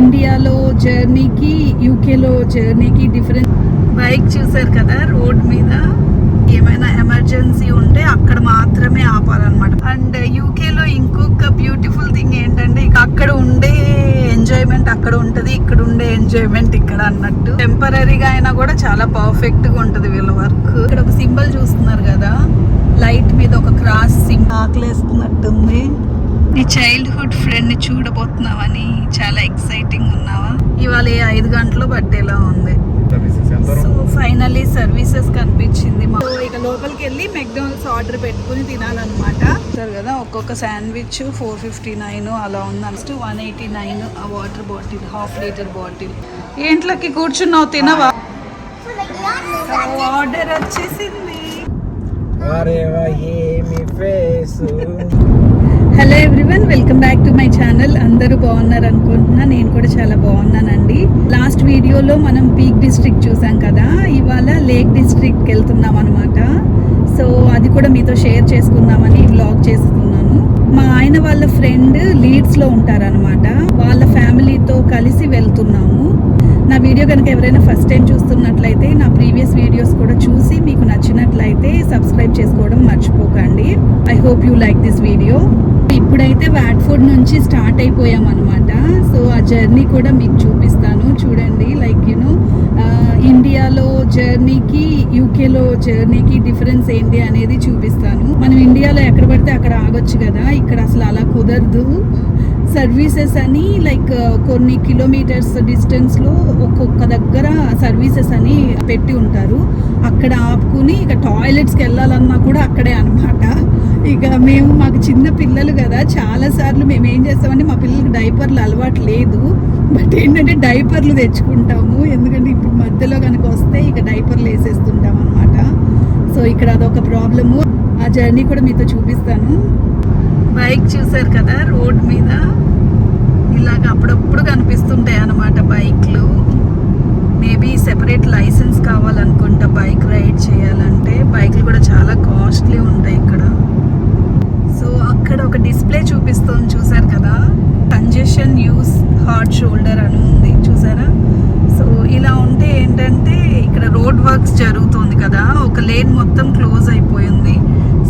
ఇండియాలో జర్నీకి యూకేలో జర్నీకి difference bike చూసారు కదా రోడ్ మీద ఏమైనా ఎమర్జెన్సీ ఉంటే అక్కడ మాత్రమే ఆపాలన్నమాట. అండ్ యూకేలో ఇంకొక బ్యూటిఫుల్ థింగ్ ఏంటంటే ఇక అక్కడ ఉండే ఎంజాయ్మెంట్ అక్కడ ఉంటుంది ఇక్కడ ఉండే ఎంజాయ్మెంట్ ఇక్కడ అన్నట్టు. టెంపరీగా అయినా కూడా చాలా పర్ఫెక్ట్గా వీళ్ళ వర్క్ ఇక్కడ ఒక సింబల్ చూస్తున్నారు కదా లైట్ మీద ఒక క్రాస్ సింబల్ ఆకలేస్తున్నట్టుంది. నీ చైల్డ్హుడ్ ఫ్రెండ్ని చూడబోతున్నావని చాలా ఎక్సైటింగ్ ఉన్నావా? ఇవాళ ఏ ఐదు గంటలు పట్టేలా ఉంది. సో ఫైనల్లీ సర్వీసెస్ కనిపించింది మా- ఇక లోపలికి వెళ్ళి మెక్డానల్డ్స్ ఆర్డర్ పెట్టుకుని తినాలన్నమాట. సరే కదా ఒక్కొక్క శాండ్విచ్ ఫోర్ ఫిఫ్టీ నైన్ అలా ఉంది. నెక్స్ట్ వన్ ఎయిటీ నైన్ ఆ water bottle half litre bottle ఏంట్లోకి కూర్చున్నావు తినవా? ఆర్డర్ వచ్చేసింది. అరేవా ఏమి face hello everyone welcome back to my channel అందరూ బాగున్నారు అనుకుంటున్నా నేను కూడా చాలా బాగున్నానండి. లాస్ట్ వీడియోలో మనం పీక్ డిస్ట్రిక్ట్ చూసాం కదా ఇవాళ లేక్ డిస్ట్రిక్ట్కి వెళ్తున్నాం అనమాట సో అది కూడా మీతో షేర్ చేసుకుందామని వ్లాగ్ చేస్తున్నాను. మా ఆయన వాళ్ళ ఫ్రెండ్ లీడ్స్లో ఉంటారనమాట వాళ్ళ ఫ్యామిలీతో కలిసి వెళ్తున్నాము. నా వీడియో కనుక ఎవరైనా ఫస్ట్ టైం చూస్తున్నట్లయితే నా ప్రీవియస్ వీడియోస్ కూడా చూసి మీకు నచ్చినట్లయితే సబ్స్క్రైబ్ చేసుకోవడం మర్చిపోకండి. I hope you like this video ఇప్పుడైతే వాట్ఫోర్డ్ నుంచి స్టార్ట్ అయిపోయాం అనమాట సో ఆ జర్నీ కూడా మీకు చూపిస్తాను. చూడండి లైక్ యూనో ఇండియాలో జర్నీకి యూకేలో జర్నీకి డిఫరెన్స్ ఏంటి అనేది చూపిస్తాను. మనం ఇండియాలో ఎక్కడ పడితే అక్కడ ఆగొచ్చు కదా. ఇక్కడ అసలు అలా కుదరదు. సర్వీసెస్ అని లైక్ కొన్ని కిలోమీటర్స్ డిస్టెన్స్లో ఒక్కొక్క దగ్గర సర్వీసెస్ అని పెట్టి ఉంటారు. అక్కడ ఆపుకుని ఇక టాయిలెట్స్కి వెళ్ళాలన్నా కూడా అక్కడే అనమాట ఇక మేము మాకు చిన్న పిల్లలు కదా చాలా సార్లు మేము ఏం చేస్తామంటే మా పిల్లలకి డైపర్లు అలవాటు లేదు. బట్ ఏంటంటే డైపర్లు తెచ్చుకుంటాము. ఎందుకంటే ఇప్పుడు మధ్యలో కనుక వస్తే ఇక డైపర్లు వేసేస్తుంటాం అనమాట సో ఇక్కడ అదొక ప్రాబ్లము. ఆ జర్నీ కూడా మీతో చూపిస్తాను. బైక్ చూసారు కదా రోడ్ మీద. ఇలాగ అప్పుడప్పుడు కనిపిస్తుంటాయి అన్నమాట బైక్లు. మేబీ సెపరేట్ లైసెన్స్ కావాలనుకుంటా బైక్ రైడ్ చేయాలంటే. బైక్లు కూడా చాలా కాస్ట్లీ ఉంటాయి ఇక్కడ. సో అక్కడ ఒక డిస్ప్లే చూపిస్తుంది చూసారు కదా? కంజెషన్ యూస్ హార్ట్ షోల్డర్ అని ఉంది చూసారా సో ఇలా ఉంటే ఏంటంటే ఇక్కడ రోడ్ వర్క్స్ జరుగుతుంది కదా ఒక లేన్ మొత్తం క్లోజ్ అయిపోయింది.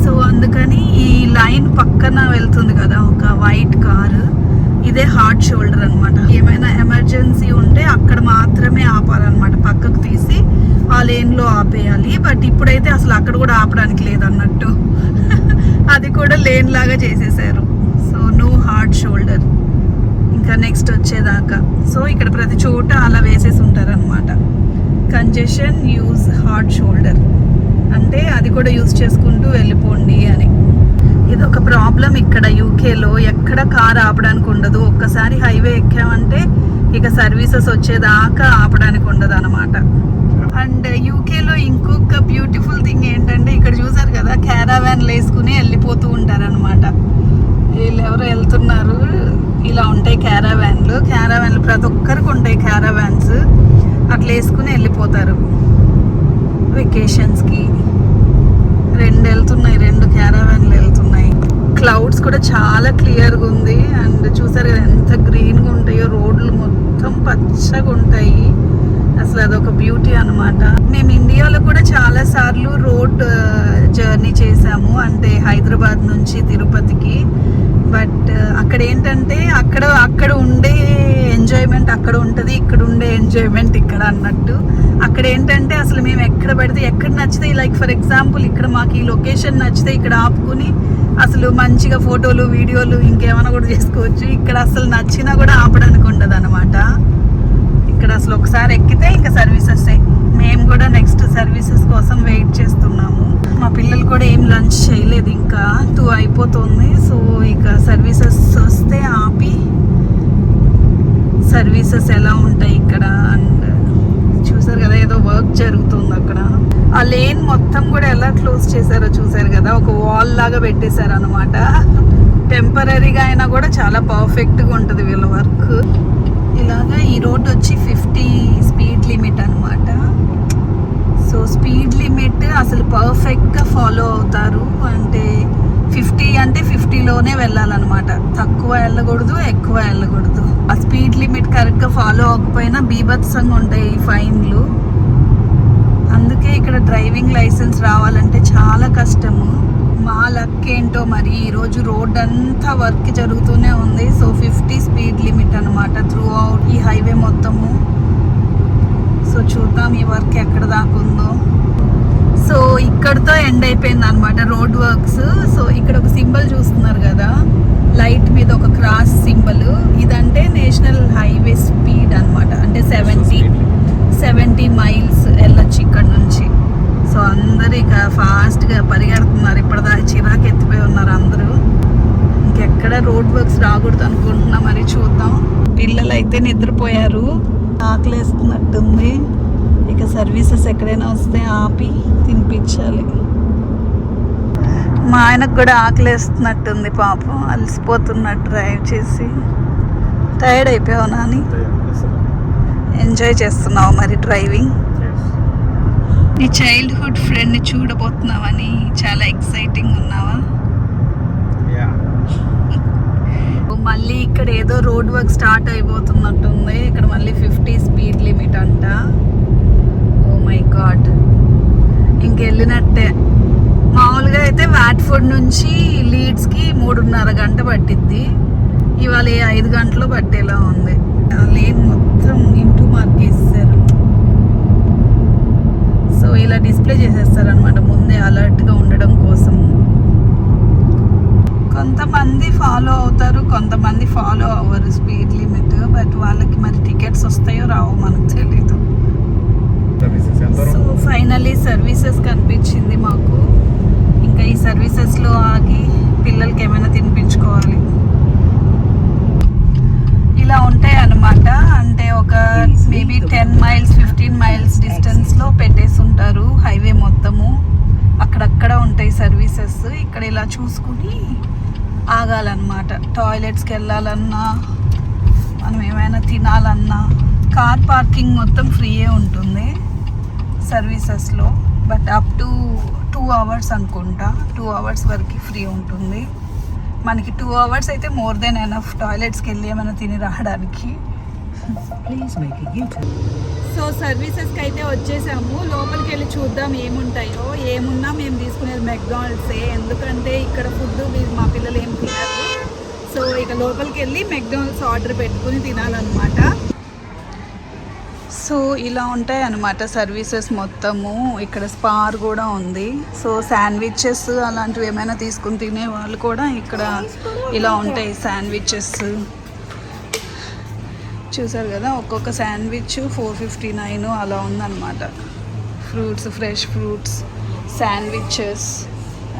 సో అందుకని ఈ లైన్ పక్కన వెళ్తుంది కదా ఒక వైట్ కారు ఇదే హార్ట్ షోల్డర్ అన్నమాట. ఏమైనా ఎమర్జెన్సీ ఉంటే అక్కడ మాత్రమే ఆపాలన్నమాట పక్కకు తీసి ఆ లేన్లో ఆపేయాలి. బట్ ఇప్పుడైతే అసలు అక్కడ కూడా ఆపడానికి లేదన్నట్టు. అది కూడా లేన్ లాగా చేసేసారు. సో నో హార్డ్ షోల్డర్ ఇంకా నెక్స్ట్ వచ్చేదాకా. సో ఇక్కడ ప్రతి చోట అలా వేసేసి ఉంటారనమాట కంజెషన్ యూజ్ హార్డ్ షోల్డర్ అంటే అది కూడా యూజ్ చేసుకుంటూ వెళ్ళిపోండి అని. ఇది ఒక ప్రాబ్లం ఇక్కడ యూకేలో ఎక్కడ కార్ ఆపడానికి ఉండదు. ఒక్కసారి హైవే ఎక్కామంటే ఇక సర్వీసెస్ వచ్చేదాకా ఆపడానికి ఉండదు అనమాట అండ్ యూకేలో ఇంకొక బ్యూటిఫుల్ థింగ్ ఏంటంటే ఇక్కడ చూసారు కదా క్యారావ్యాన్లు వేసుకుని వెళ్ళిపోతూ ఉంటారనమాట వీళ్ళు ఎవరు వెళ్తున్నారు. ఇలా ఉంటాయి క్యారావ్యాన్లు క్యారావ్యాన్లు ప్రతి ఒక్కరికి ఉంటాయి క్యారావ్యాన్స్ అట్లా వేసుకుని వెళ్ళిపోతారు. వెకేషన్స్కి రెండు వెళ్తున్నాయి రెండు క్యారావ్యాన్లు వెళ్తున్నాయి. క్లౌడ్స్ కూడా చాలా క్లియర్గా ఉంది. అండ్ చూసారు కదా ఎంత గ్రీన్గా ఉంటాయో రోడ్లు మొత్తం పచ్చగా ఉంటాయి. అసలు అదొక బ్యూటీ అనమాట మేము ఇండియాలో కూడా చాలా సార్లు రోడ్ జర్నీ చేసాము అంటే హైదరాబాద్ నుంచి తిరుపతికి. బట్ అక్కడ ఏంటంటే అక్కడ అక్కడ ఉండే ఎంజాయ్మెంట్ అక్కడ ఉంటుంది ఇక్కడ ఉండే ఎంజాయ్మెంట్ ఇక్కడ అన్నట్టు. అక్కడ ఏంటంటే అసలు మేము ఎక్కడ పడితే ఎక్కడ నచ్చితే లైక్ ఫర్ ఎగ్జాంపుల్ ఇక్కడ మాకు ఈ లొకేషన్ నచ్చితే ఇక్కడ ఆపుకుని అసలు మంచిగా ఫోటోలు వీడియోలు ఇంకేమైనా కూడా చేసుకోవచ్చు. ఇక్కడ అసలు నచ్చినా కూడా ఆపడానికి ఉండదు అనమాట ఇక్కడ అసలు ఒకసారి ఎక్కితే ఇంకా సర్వీసెస్ మేము కూడా నెక్స్ట్ సర్వీసెస్ కోసం వెయిట్ చేస్తున్నాము. మా పిల్లలు కూడా ఏం లంచ్ చేయలేదు ఇంకా. టూ అయిపోతుంది. సో ఇక సర్వీసెస్ వస్తే ఆపి సర్వీసెస్ ఎలా ఉంటాయి ఇక్కడ? అండ్ చూసారు కదా ఏదో వర్క్ జరుగుతుంది అక్కడ. ఆ లేన్ మొత్తం కూడా ఎలా క్లోజ్ చేశారో చూసారు కదా? ఒక వాల్ లాగా పెట్టేశారు అనమాట టెంపరీగా అయినా కూడా చాలా పర్ఫెక్ట్గా ఉంటుంది వీళ్ళ వర్క్ ఇలాగా ఈ రోడ్ వచ్చి ఫిఫ్టీ స్పీడ్ లిమిట్ అనమాట సో స్పీడ్ లిమిట్ అసలు పర్ఫెక్ట్గా ఫాలో అవుతారు. అంటే ఫిఫ్టీ అంటే ఫిఫ్టీలోనే వెళ్ళాలన్నమాట. తక్కువ వెళ్ళకూడదు ఎక్కువ వెళ్ళకూడదు. ఆ స్పీడ్ లిమిట్ కరెక్ట్గా ఫాలో అవ్వకపోయినా బీభత్సంగా ఉంటాయి ఈ ఫైన్లు. అందుకే ఇక్కడ డ్రైవింగ్ లైసెన్స్ రావాలంటే చాలా కష్టము. మా లక్ ఏంటో మరి ఈరోజు రోడ్ అంతా వర్క్ జరుగుతూనే ఉంది. సో ఫిఫ్టీ స్పీడ్ లిమిట్ అనమాట త్రూ అవుట్ ఈ హైవే మొత్తము. సో చూద్దాం ఈ వర్క్ ఎక్కడ దాకా ఉందో. సో ఇక్కడతో ఎండ్ అయిపోయింది అనమాట రోడ్ వర్క్స్. సో ఇక్కడ ఒక సింబల్ చూస్తున్నారు కదా. లైట్ మీద ఒక క్రాస్ సింబల్. ఇదంటే నేషనల్ హైవే స్పీడ్ అన్నమాట. అంటే సెవెంటీ సెవెంటీ మైల్స్ వెళ్ళొచ్చు ఇక్కడ ఇక ఫాస్ట్గా పరిగెడుతున్నారు. ఇప్పటిదాకా చిరాకు ఎత్తిపోయి ఉన్నారు అందరూ. ఇంకెక్కడ రోడ్ వర్క్స్ రాకూడదు అనుకుంటున్నా మరి చూద్దాం. పిల్లలు అయితే నిద్రపోయారు. ఆకలేస్తున్నట్టుంది. ఇక సర్వీసెస్ ఎక్కడైనా వస్తే ఆపి తినిపించాలి. మా ఆయనకు కూడా ఆకలేస్తున్నట్టుంది పాపం. అలసిపోతున్నట్టు డ్రైవ్ చేసి. టైర్డ్ అయిపోయావు నాని? ఎంజాయ్ చేస్తున్నావు మరి డ్రైవింగ్? నీ చైల్డ్హుడ్ ఫ్రెండ్ని చూడబోతున్నావని చాలా ఎక్సైటింగ్ ఉన్నావా? మళ్ళీ ఇక్కడ ఏదో రోడ్ వర్క్ స్టార్ట్ అయిపోతున్నట్టుంది. ఇక్కడ మళ్ళీ ఫిఫ్టీ స్పీడ్ లిమిట్ అంట. ఓ మై గాడ్ ఇంకెళ్ళినట్టే. మామూలుగా అయితే వాట్ఫుడ్ నుంచి లీడ్స్కి మూడున్నర గంట పట్టిద్ది. ఇవాళ ఐదు గంటలు పట్టేలా ఉంది. లేన్ మొత్తం ఇంటూ మార్కేస్తారు సో ఇలా డిస్ప్లే చేసేస్తారనమాట ముందే అలర్ట్గా ఉండడం కోసం. కొంతమంది ఫాలో అవుతారు కొంతమంది ఫాలో అవ్వరు స్పీడ్ లిమిట్ బట్ వాళ్ళకి మరి టికెట్స్ వస్తాయో రావో మనకు తెలీదు. సో ఫైనలీ సర్వీసెస్ కనిపించింది మాకు ఇంకా ఈ సర్వీసెస్లో ఆగి పిల్లలకి ఏమైనా తినిపించుకోవాలి ఇలా ఉంటాయి అన్నమాట అంటే ఒక maybe ten miles fifteen miles డిస్టెన్స్లో పెట్టేసి ఉంటారు హైవే మొత్తము అక్కడక్కడ ఉంటాయి సర్వీసెస్ ఇక్కడ ఇలా చూసుకుని ఆగాలన్నమాట. టాయిలెట్స్కి వెళ్ళాలన్నా మనం ఏమైనా తినాలన్నా కార్ పార్కింగ్ మొత్తం ఫ్రీయే ఉంటుంది సర్వీసెస్లో but up to two hours అనుకుంటా. టూ అవర్స్ వరకు ఫ్రీ ఉంటుంది. మనకి టూ అవర్స్ అయితే మోర్ దెన్ ఎనఫ్ టాయిలెట్స్కి వెళ్ళి ఏమైనా తిని రావడానికి. Please make. సో సర్వీసెస్కి అయితే వచ్చేసాము. లోపలికి వెళ్ళి చూద్దాం ఏముంటాయో ఏమున్నా మేము తీసుకునేది మెక్డానల్డ్సే ఎందుకంటే ఇక్కడ ఫుడ్ మా పిల్లలు ఏం తినరు. సో ఇక లోపలికి వెళ్ళి మెక్డానల్డ్స్ ఆర్డర్ పెట్టుకుని తినాలన్నమాట. సో ఇలా ఉంటాయి అన్నమాట సర్వీసెస్ మొత్తము. ఇక్కడ స్పార్ కూడా ఉంది. సో శాండ్విచెస్ అలాంటివి ఏమైనా తీసుకుని తినే వాళ్ళు కూడా ఇక్కడ ఇలా ఉంటాయి శాండ్విచెస్. చూసారు కదా ఒక్కొక్క శాండ్విచ్ ఫోర్ ఫిఫ్టీ నైన్ అలా ఉందన్నమాట. Fruits fresh fruits sandwiches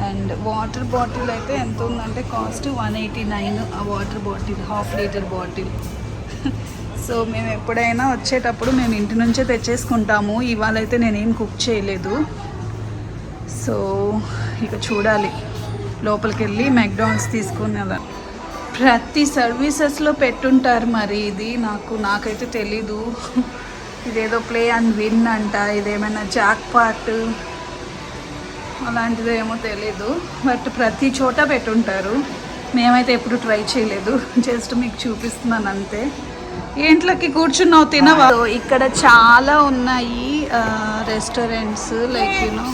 and water bottle అయితే ఎంత ఉందంటే కాస్ట్ వన్ ఎయిటీ నైన్ ఆ water bottle half litre bottle. So మేము ఎప్పుడైనా వచ్చేటప్పుడు మేము ఇంటి నుంచే తెచ్చేసుకుంటాము. ఇవాళ అయితే నేనేం కుక్ చేయలేదు. సో ఇక చూడాలి. లోపలికి వెళ్ళి మెక్డానల్డ్స్ తీసుకుని అలా ప్రతి సర్వీసెస్లో పెట్టుంటారు మరి ఇది. నాకు నాకైతే తెలీదు. ఇదేదో ప్లే అండ్ విన్ అంట ఇదేమైనా జాక్ పాట్ అలాంటిదో ఏమో తెలీదు. బట్ ప్రతి చోట పెట్టుంటారు. మేమైతే ఎప్పుడు ట్రై చేయలేదు. జస్ట్ మీకు చూపిస్తున్నాను అంతే. ఏంట్లోకి కూర్చున్నావు తినవా? ఇక్కడ చాలా ఉన్నాయి restaurants like you know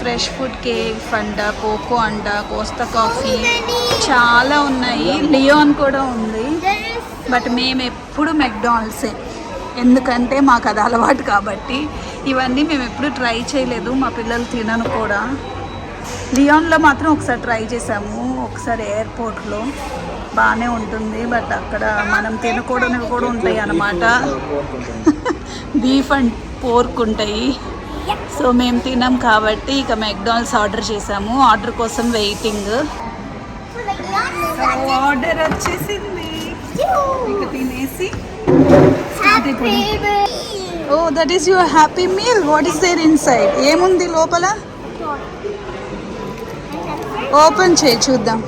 fresh food cake అంట కోకో అంట కోస్తా కాఫీ చాలా ఉన్నాయి. లియోన్ కూడా ఉంది. బట్ మేము ఎప్పుడు మెక్డానల్డ్సే. ఎందుకంటే మాకు అది అలవాటు కాబట్టి ఇవన్నీ మేము ఎప్పుడు ట్రై చేయలేదు. మా పిల్లలు తినను కూడా. లియాన్లో మాత్రం ఒకసారి ట్రై చేసాము ఒకసారి ఎయిర్పోర్ట్లో బాగానే ఉంటుంది. బట్ అక్కడ మనం తినకూడనివి కూడా ఉంటాయి అన్నమాట. బీఫ్ అండ్ పోర్క్ ఉంటాయి. సో మేము తినాం కాబట్టి ఇక మెక్డానల్డ్స్ ఆర్డర్ చేసాము. ఆర్డర్ కోసం వెయిటింగ్ ఆర్డర్ వచ్చేసింది. ఇక తినేసి ఓ that is your happy meal what is there inside ఏముంది లోపల? ఓపెన్ చేయి చూద్దాం.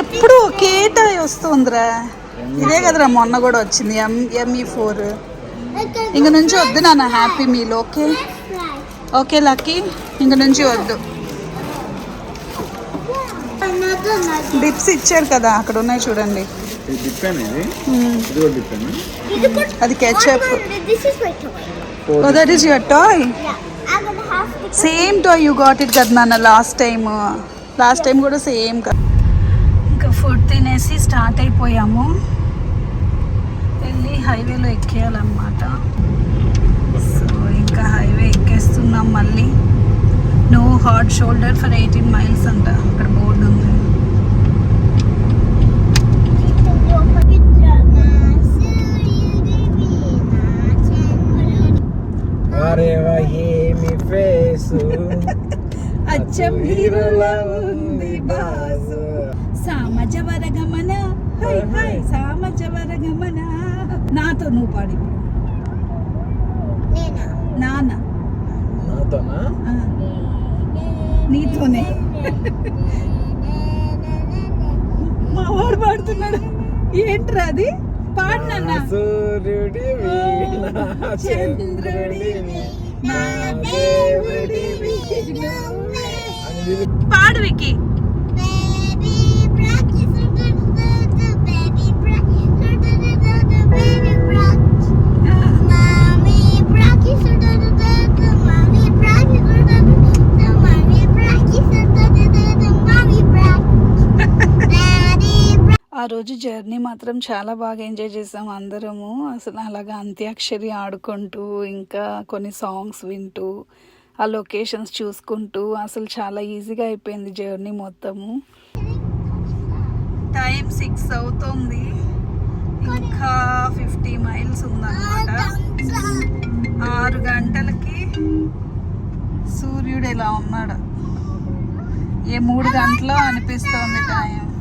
ఎప్పుడు ఒకే వస్తుందిరా. ఇదే కదరా మొన్న కూడా వచ్చింది ఎం ఎంఈ ఫోర్ ఇంక నుంచి వద్దు నాన్న happy meal okay okay Lucky ఇంక నుంచి వద్దు. డిప్స్ ఇచ్చారు కదా అక్కడ ఉన్నాయి చూడండి. అది toy. Oh that is your toy. Same toy you got it కదా నాన్న లాస్ట్ టైం లాస్ట్ టైం కూడా సేమ్ కదా. ఫుడ్ తినేసి స్టార్ట్ అయిపోయాము. వెళ్ళి హైవేలో ఎక్కేయాలన్నమాట. సో ఇంకా హైవే ఎక్కేస్తున్నాం మళ్ళీ. No hard shoulder for eighteen miles అంట. అక్కడ బోర్డు ఉంది. అచ్చం హీరోలా ఉంది బాసు. సామజవర గమన హై హై సామజవర గమన నాతో నువ్వు పాడి నాన్న. నాతోనా? మా వాడు పాడుతున్నాడు. ఏంట్రా అది? పాడు నాన్న. సూర్యుడివి చంద్రుడివి. పాడు వికి రోజు జర్నీ మాత్రం చాలా బాగా ఎంజాయ్ చేసాం అందరము. అసలు అలాగా అంత్యాక్షరి ఆడుకుంటూ ఇంకా కొన్ని సాంగ్స్ వింటూ ఆ లొకేషన్స్ చూసుకుంటూ అసలు చాలా ఈజీగా అయిపోయింది జర్నీ మొత్తము. టైం సిక్స్ అవుతుంది. ఇంకా ఫిఫ్టీ మైల్స్ ఉందన్నమాట. ఆరు గంటలకి సూర్యుడు ఇలా ఉన్నాడు? ఏ మూడు గంటలో అనిపిస్తుంది టైం?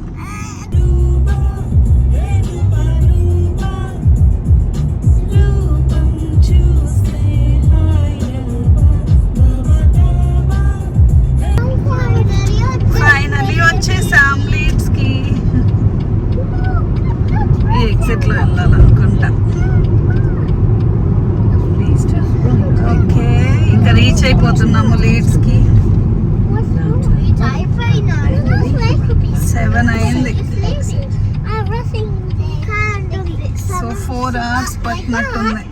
అయిపోతున్నాము లీడ్స్కి. సెవెన్ అయింది. సో ఫోర్ అవర్స్ పట్టినట్టుంది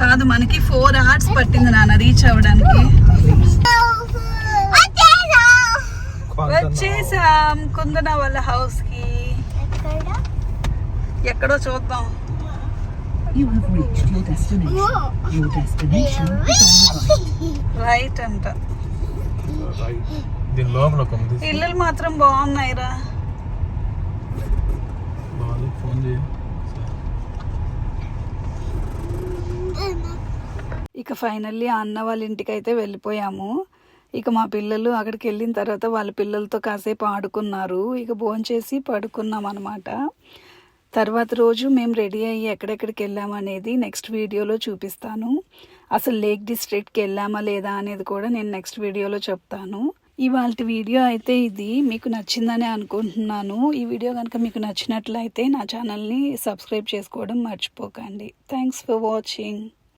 కాదు మనకి ఫోర్ అవర్స్ పట్టింది నాన్న రీచ్ అవ్వడానికి. వచ్చేసాం కుందన వాళ్ళ హౌస్కి. ఎక్కడో చూద్దాం. రైట్ అంట. ఇల్లులు మాత్రం బాగున్నాయిరా బాగా ఫోన్ చేయి ఇక ఫైనల్లీ అన్న వాళ్ళ ఇంటికి అయితే వెళ్ళిపోయాము. ఇక మా పిల్లలు అక్కడికి వెళ్ళిన తర్వాత వాళ్ళ పిల్లలతో కాసేపు ఆడుకున్నారు. ఇక భోంచేసి పడుకున్నాం అనమాట తర్వాత రోజు మేము రెడీ అయ్యి ఎక్కడెక్కడికి వెళ్ళామనేది నెక్స్ట్ వీడియోలో చూపిస్తాను. అసలు లేక్ డిస్ట్రిక్ట్కి వెళ్ళామా లేదా అనేది కూడా నేను నెక్స్ట్ వీడియోలో చెప్తాను. ఇవాళ వీడియో అయితే ఇది. మీకు నచ్చిందని అనుకుంటున్నాను. ఈ వీడియో కనుక మీకు నచ్చినట్లయితే నా ఛానల్ని సబ్స్క్రైబ్ చేసుకోవడం మర్చిపోకండి. Thanks for watching